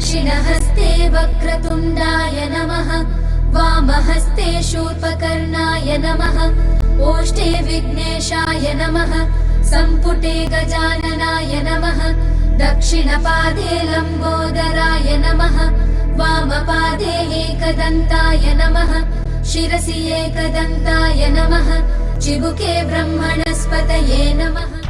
दक्षिणहस्ते वक्रतुण्डाय नमः वामहस्ते शूर्पकर्णाय नमः ओष्ठे विघ्नेशाय नमः सम्पुटे गजाननाय नमः दक्षिणपादे लम्बोदराय नमः वामपादे एकदन्ताय नमः शिरसि एकदन्ताय नमः चिबुके ब्रह्मणस्पतये नमः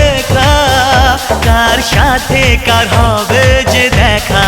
কার সাথে কার হবে যে দেখা?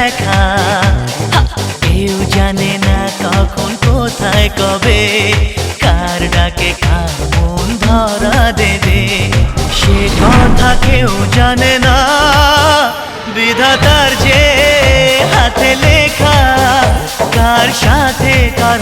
কবে? কার ডাকে কার মন ধরা দেবে? সে কথা কেউ জানে না। বিধাতার যে হাতে লেখা, কার সাথে কার